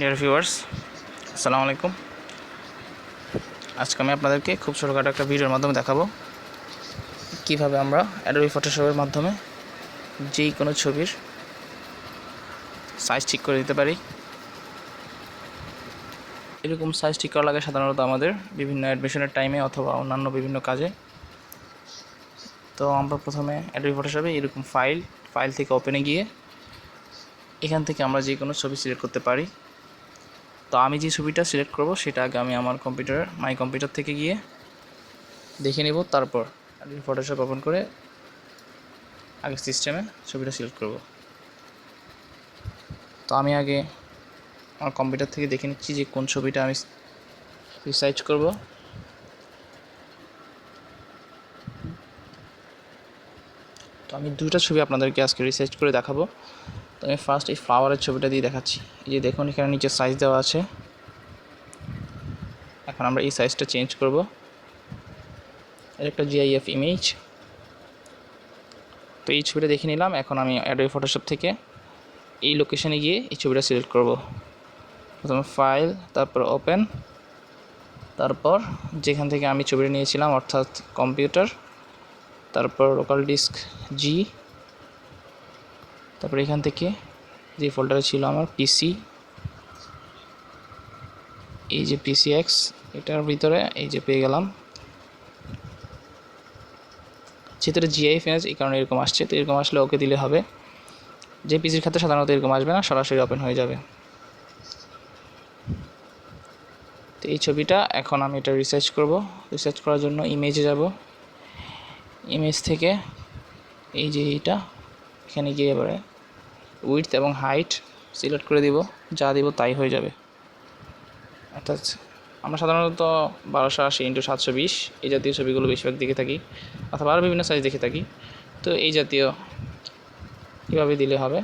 Dear viewers আসসালামু আলাইকুম। আজকে আমি আপনাদেরকে খুব ছোটোখাটো একটা ভিডিওর মাধ্যমে দেখাবো কীভাবে আমরা অ্যাডোবি ফটোশপের মাধ্যমে যেই কোনো ছবির সাইজ ঠিক করে দিতে পারি। এরকম সাইজ ঠিক করা লাগে সাধারণত আমাদের বিভিন্ন অ্যাডমিশনের টাইমে অথবা অন্যান্য বিভিন্ন কাজে। তো আমরা প্রথমে অ্যাডোবি ফটোশপে এরকম ফাইল ফাইল থেকে ওপেনে গিয়ে এখান থেকে আমরা যে কোনো ছবি সিলেক্ট করতে পারি। তো আমি যে ছবিটা সিলেক্ট করব, সেটা আগে আমি আমার কম্পিউটার মাই কম্পিউটার থেকে গিয়ে দেখে নেব, তারপর ফটোশপ ওপেন করে আগে সিস্টেমে ছবিটা সিলেক্ট করব। তো আমি আগে আমার কম্পিউটার থেকে দেখে নিচ্ছি যে কোন ছবিটা আমি রিসার্চ করব। তো আমি দুটো ছবি আপনাদেরকে আজকে রিসার্চ করে দেখাবো। তো আমি ফার্স্ট এই ফ্লাওয়ারের ছবিটা দিয়ে দেখাচ্ছি। এই যে দেখুন, এখানে নিচে সাইজ দেওয়া আছে। এখন আমরা এই সাইজটা চেঞ্জ করব। এর একটা জিআইএফ ইমেজ তো এই ছবিটা দেখে নিলাম। এখন আমি অ্যাডোবি ফটোশপ থেকে এই লোকেশানে গিয়ে এই ছবিটা সিলেক্ট করব। প্রথমে ফাইল তারপর ওপেন তারপর যেখান থেকে আমি ছবিটা নিয়েছিলাম, অর্থাৎ কম্পিউটার তারপর লোকাল ডিস্ক জি তারপর এখান থেকে যে ফোল্ডারে ছিল আমার পিসি এই যে পিসি এক্স এটার ভিতরে এই যে পেয়ে গেলাম। যেহেতু জিআই ফিনান্স এই কারণে এরকম আসছে, তো এরকম আসলে ওকে দিলে হবে। যে পিসির ক্ষেত্রে সাধারণত এরকম আসবে না, সরাসরি ওপেন হয়ে যাবে। তো এই ছবিটা এখন আমি এটা রিসার্চ করব। রিসার্চ করার জন্য ইমেজে যাব। ইমেজ থেকে এই যে এইটা, এখানে গিয়ে এবারে উইথ এবং হাইট সিলেক্ট করে দিব, যা দিব তাই হয়ে যাবে। অর্থাৎ আমরা সাধারণত বারোশো আশি ইন্টু সাতশো বিশ, এই জাতীয় ছবিগুলো বেশিরভাগ দেখে থাকি, অথবা আরও বিভিন্ন সাইজ দেখে থাকি। তো এই জাতীয় কীভাবে দিলে হবে?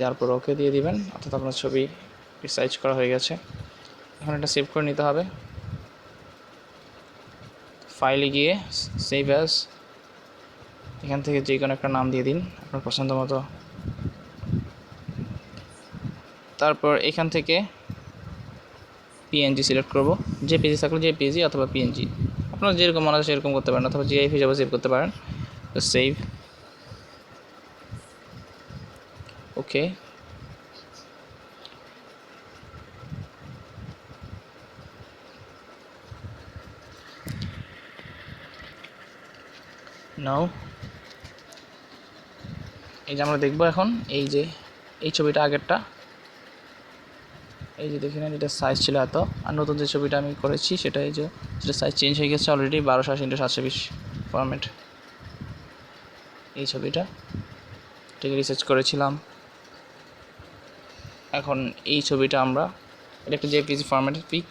যার পর ওকে দিয়ে দিবেন, অর্থাৎ আপনার ছবি সাইজ করা হয়ে গেছে। এখন এটা সেভ করে নিতে হবে। ফাইলে গিয়ে সেভ অ্যাজ এখান থেকে যে কোনো একটা নাম দিয়ে দিন, আপনার পছন্দ মতো। তারপর এখান থেকে পিএনজি সিলেক্ট করব। যে পেজি থাকলে যে পেজি অথবা পিএনজি আপনার যেরকম মনে হয় সেরকম করতে পারেন, অথবা জিআইএফ হিসাবে সেভ করতে পারেন। তো সেভ ওকে। নাও এই যে আমরা দেখব এখন, এই যে, এই ছবিটা আগেরটা। এই যে দেখে নেন এটা সাইজ ছিল এত। আর নতুন যে ছবিটা আমি করেছি, সেটা এই যে, সেটা সাইজ চেঞ্জ হয়ে গেছে অলরেডি বারোশো আশি ইন্টু সাতশো বিশ ফরম্যাট এই ছবিটা, এটাকে রিসার্চ করেছিলাম। এখন এই ছবিটা আমরা, এটা একটা জেপিজি ফরম্যাটের পিক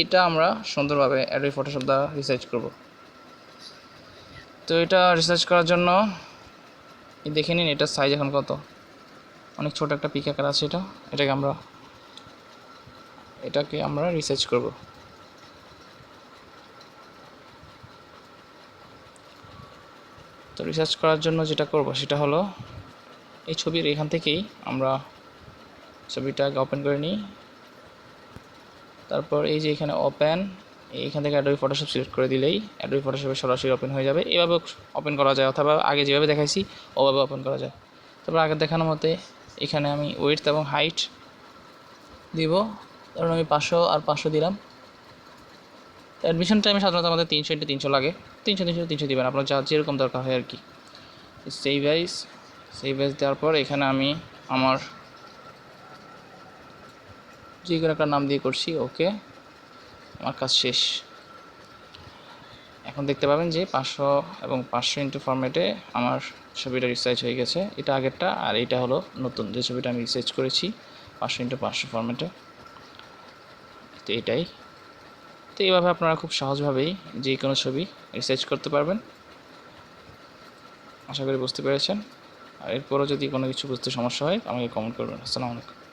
এটা আমরা সুন্দরভাবে অ্যাডোবি ফটোশপ দ্বারা রিসার্চ করব। তো এটা রিসার্চ করার জন্য দেখে নিন, এটার সাইজ এখন কত? অনেক ছোট একটা পিক আকার আছে এটা। এটাকে আমরা এটাকে আমরা রিসার্চ করব। তো রিসার্চ করার জন্য যেটা করব সেটা হলো, এই ছবির এখান থেকেই আমরা ছবিটাকে ওপেন করে নিই। তারপর এই যে এখানে ওপেন এইখান থেকে অ্যাডোবি ফটোশপ সিলেক্ট করে দিলেই অ্যাডোবি ফটোশপে সরাসরি ওপেন হয়ে যাবে। এভাবে ওপেন করা যায় অথবা আগে যেভাবে দেখাইছি ওভাবে ওপেন করা যায়। তারপর আগে দেখানো মতে এখানে আমি ওয়েট এবং হাইট দিব। ধরুন আমি পাঁচশো আর পাঁচশো দিলাম। অ্যাডমিশন টাইমে সাধারণত আমাদের তিনশো ইন্টু তিনশো লাগে। তিনশো তিনশো তিনশো দেবেন, আপনার যা যেরকম দরকার হয় আর কি সেই ভাইস সেই ভাইস দেওয়ার পর এখানে আমি আমার যে কোনো একটা নাম দিয়ে করছি, ওকে। আমার কাজ শেষ। এখন দেখতে পাবেন যে পাঁচশো এবং পাঁচশো ইন্টু ফরম্যাটে আমার ছবিটা রিসার্চ হয়ে গেছে। এটা আগেরটা, আর এটা হলো নতুন। যে ছবিটা আমি রিসার্চ করেছি, পাঁচশো ইন্টু পাঁচশো ফরম্যাটে তো এটাই। তো এইভাবে আপনারা খুব সহজভাবেই যে কোনো ছবি রিসার্চ করতে পারবেন। আশা করি বুঝতে পেরেছেন। আর এরপরও যদি কোনো কিছু বুঝতে সমস্যা হয়, আমাকে কমেন্ট করবেন। আসসালামু আলাইকুম।